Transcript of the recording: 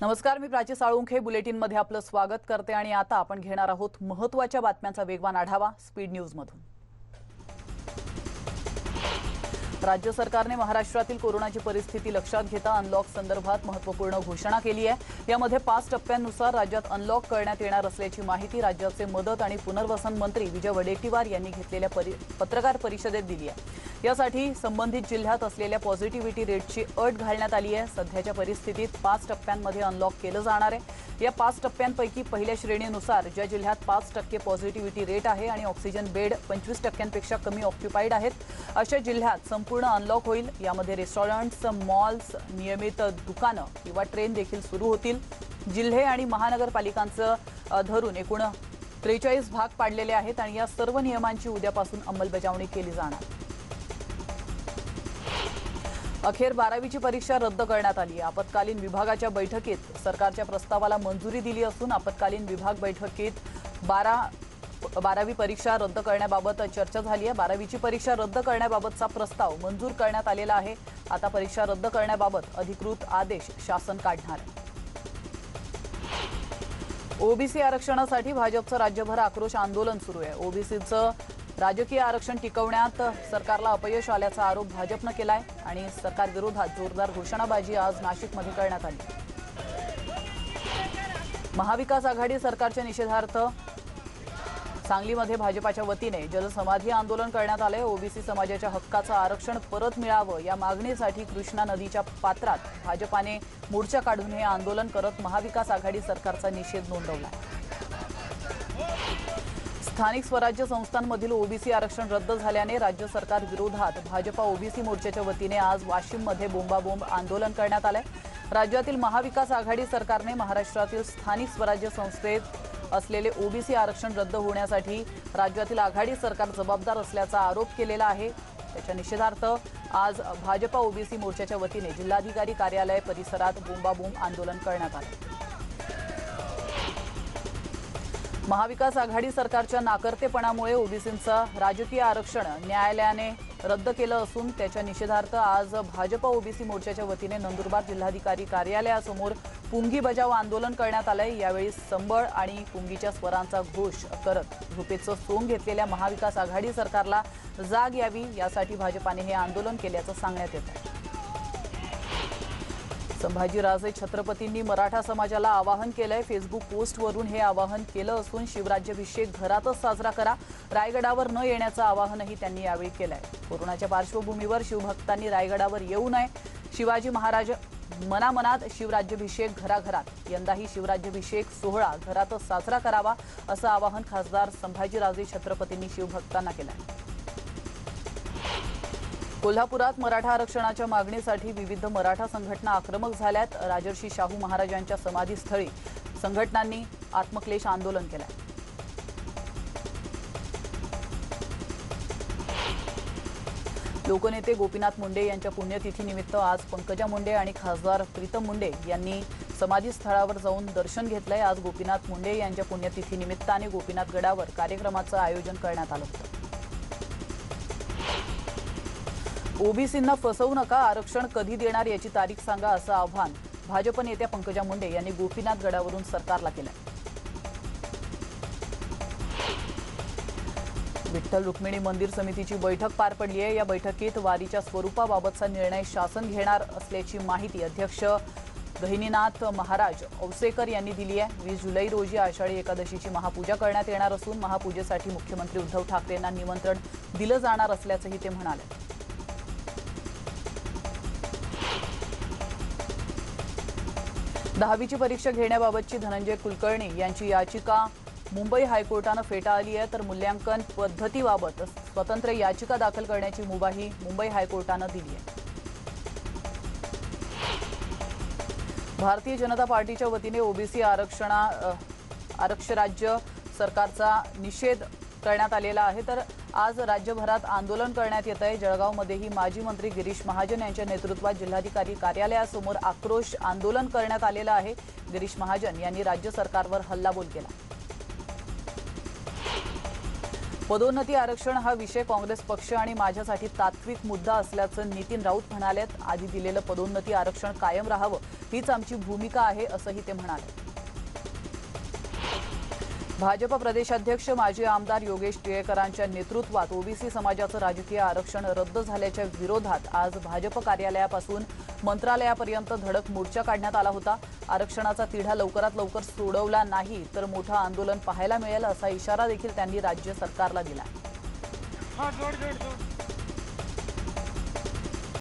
नमस्कार मी प्राची साळुंखे. बुलेटिनमध्ये आपलं स्वागत करते आणि आता आपण घेणार आहोत महत्त्वाच्या बातम्यांचा वेगवान आढावा स्पीड न्यूजमधून. राज्य सरकारने महाराष्ट्रातील कोरोनाची परिस्थिती लक्षात घेता अनलॉक संदर्भात महत्त्वपूर्ण घोषणा केली आहे. यामध्ये पाच टप्प्यांनुसार राज्यात अनलॉक करण्यात येणार असल्याची माहिती राज्याचे मदत आणि पुनर्वसन मंत्री विजय वडेट्टीवार यांनी घेतलेल्या परि- पत्रकार परिषदेत दिली आहे. यासाठी संबंधित जिल्ह्यात असलेल्या पॉझिटिव्हिटी रेटची अट घालण्यात आली आहे. सध्याच्या परिस्थितीत पाच टप्प्यांमध्ये अनलॉक केलं जाणार आहे. या पाच टप्प्यांपैकी पहिल्या श्रेणीनुसार ज्या जिल्ह्यात पाच टक्के पॉझिटिव्हिटी रेट आहे आणि ऑक्सिजन बेड पंचवीस टक्क्यांपेक्षा कमी ऑक्युपाईड आहेत अशा जिल्ह्यात संपूर्ण अनलॉक होईल. यामध्ये रेस्टॉरंट्स मॉल्स नियमित दुकानं किंवा ट्रेन देखील सुरू होतील. जिल्हे आणि महानगरपालिकांचं धरून एकूण त्रेचाळीस भाग पाडलेले आहेत आणि या सर्व नियमांची उद्यापासून अंमलबजावणी केली जाणार. अखेर बारावीची परीक्षा रद्द करण्यात आली. आपत्कालीन विभागाच्या बैठकीत सरकारच्या प्रस्तावाला मंजुरी दिली असून आपत्कालीन विभाग बैठकीत बारा बारावी परीक्षा रद्द करण्याबाबत चर्चा झाली आहे. बारावीची परीक्षा रद्द करण्याबाबतचा प्रस्ताव मंजूर करण्यात आलेला आहे. आता परीक्षा रद्द करण्याबाबत अधिकृत आदेश शासन काढणार आहे. ओबीसी आरक्षणासाठी भाजपचं राज्यभर आक्रोश आंदोलन सुरू आहे. ओबीसीचं राजकीय आरक्षण टिकवण्यात सरकारला अपयश आल्याचा आरोप भाजपनं केलाय आणि सरकारविरोधात जोरदार घोषणाबाजी आज नाशिकमध्ये करण्यात आली. महाविकास आघाडी सरकारच्या निषेधार्थ सांगलीमध्ये भाजपाच्या वतीने जलसमाधी आंदोलन करण्यात आले ओबीसी समाजाच्या हक्काचं आरक्षण परत मिळावं या मागणीसाठी कृष्णा नदीच्या पात्रात भाजपाने मोर्चा काढून हे आंदोलन करत महाविकास आघाडी सरकारचा निषेध नोंदवला. स्थानिक स्वराज्य संस्थांमधील ओबीसी आरक्षण रद्द झाल्याने राज्य सरकार विरोधात भाजपा ओबीसी मोर्चाच्या वतीने आज वाशिममध्ये बोंबाबोंब आंदोलन करण्यात आलंय. राज्यातील महाविकास आघाडी सरकारने महाराष्ट्रातील स्थानिक स्वराज्य संस्थेत असलेले ओबीसी आरक्षण रद्द होण्यासाठी राज्यातील आघाडी सरकार जबाबदार असल्याचा आरोप केलेला आहे. त्याच्या निषेधार्थ आज भाजपा ओबीसी मोर्चाच्या वतीने जिल्हाधिकारी कार्यालय परिसरात बोंबाबोंब आंदोलन करण्यात आलं महाविकास आघाडी सरकारच्या नाकर्तेपणामुळे ओबीसींचं राजकीय आरक्षण न्यायालयाने रद्द केलं असून त्याच्या निषेधार्थ आज भाजपा ओबीसी मोर्चाच्या वतीने नंदुरबार जिल्हाधिकारी कार्यालयासमोर पुंगी बजाव आंदोलन करण्यात आलंय. यावेळी संबळ आणि पुंगीच्या स्वरांचा घोष करत झोपेचं सोंग घेतलेल्या महाविकास आघाडी सरकारला जाग यावी यासाठी भाजपाने हे आंदोलन केल्याचं सांगण्यात येत आहे. संभाजीराजे छत्रपतींनी मराठा समाजाला आवाहन केलंय. फेसबुक पोस्टवरून हे आवाहन केलं असून शिवराज्याभिषेक घरातच साजरा करा. रायगडावर न येण्याचं आवाहनही त्यांनी यावेळी केलंय. कोरोनाच्या पार्श्वभूमीवर शिवभक्तांनी रायगडावर येऊ नये. शिवाजी महाराज मनामनात शिवराज्याभिषेक घराघरात. यंदाही शिवराज्याभिषेक सोहळा घरातच साजरा करावा असं आवाहन खासदार संभाजीराजे छत्रपतींनी शिवभक्तांना केलंय. कोल्हापुरात मराठा आरक्षणाच्या मागणीसाठी विविध मराठा संघटना आक्रमक झाल्यात. राजर्षी शाहू महाराजांच्या समाधीस्थळी संघटनांनी आत्मक्लेश आंदोलन केलं लोकनेते गोपीनाथ मुंडे यांच्या पुण्यतिथीनिमित्त आज पंकजा मुंडे आणि खासदार प्रीतम मुंडे यांनी समाधीस्थळावर जाऊन दर्शन घेतलंय. आज गोपीनाथ मुंडे यांच्या पुण्यतिथीनिमित्ताने गोपीनाथ गडावर कार्यक्रमाचं आयोजन करण्यात आलं होतं. ओबीसींना फसवू नका आरक्षण कधी देणार याची तारीख सांगा असं आव्हान भाजप नेत्या पंकजा मुंडे यांनी गोपीनाथ गडावरून सरकारला केलं विठ्ठल रुक्मिणी मंदिर समितीची बैठक पार पडली आहे. या बैठकीत वारीच्या स्वरूपाबाबतचा निर्णय शासन घेणार असल्याची माहिती अध्यक्ष गहिनीनाथ महाराज औसेकर यांनी दिली आहे. वीस जुलै रोजी आषाढी एकादशीची महापूजा करण्यात येणार असून महापूजेसाठी मुख्यमंत्री उद्धव ठाकरेंना निमंत्रण दिलं जाणार असल्याचंही ते म्हणाले. दहावीची परीक्षा घेण्याबाबतची धनंजय कुलकर्णी यांची याचिका. मुंबई हायकोर्टानं फेटाळली आहे तर मूल्यांकन पद्धतीबाबत स्वतंत्र याचिका दाखल करण्याची मुभाही मुंबई हायकोर्टानं दिली आहे. भारतीय जनता पार्टीच्या वतीने ओबीसी आरक्षणा आरक्षराज्य सरकारचा निषेध करण्यात आलेला आहे. तर आज राज्यभरात आंदोलन करण्यात येत आहे. जळगावमध्येही माजी मंत्री गिरीश महाजन यांच्या नेतृत्वात जिल्हाधिकारी कार्यालयासमोर आक्रोश आंदोलन करण्यात आलेलं आहे. गिरीश महाजन यांनी राज्य सरकारवर हल्लाबोल केला. पदोन्नती आरक्षण हा विषय काँग्रेस पक्ष आणि माझ्यासाठी तात्विक मुद्दा असल्याचं नितीन राऊत म्हणालेत. आधी दिलेलं पदोन्नती आरक्षण कायम राहावं हीच आमची भूमिका आहे असंही ते म्हणाले. भाजप प्रदेशाध्यक्ष माजी आमदार योगेश टिळेकरांच्या नेतृत्वात ओबीसी समाजाचं राजकीय आरक्षण रद्द झाल्याच्या विरोधात आज भाजप कार्यालयापासून मंत्रालयापर्यंत धडक मोर्चा काढण्यात आला होता. आरक्षणाचा तिढा लवकरात लवकर सोडवला नाही तर मोठं आंदोलन पाहायला मिळेल असा इशारा देखील त्यांनी राज्य सरकारला दिला. हाँ जोड़ जोड़ जोड़.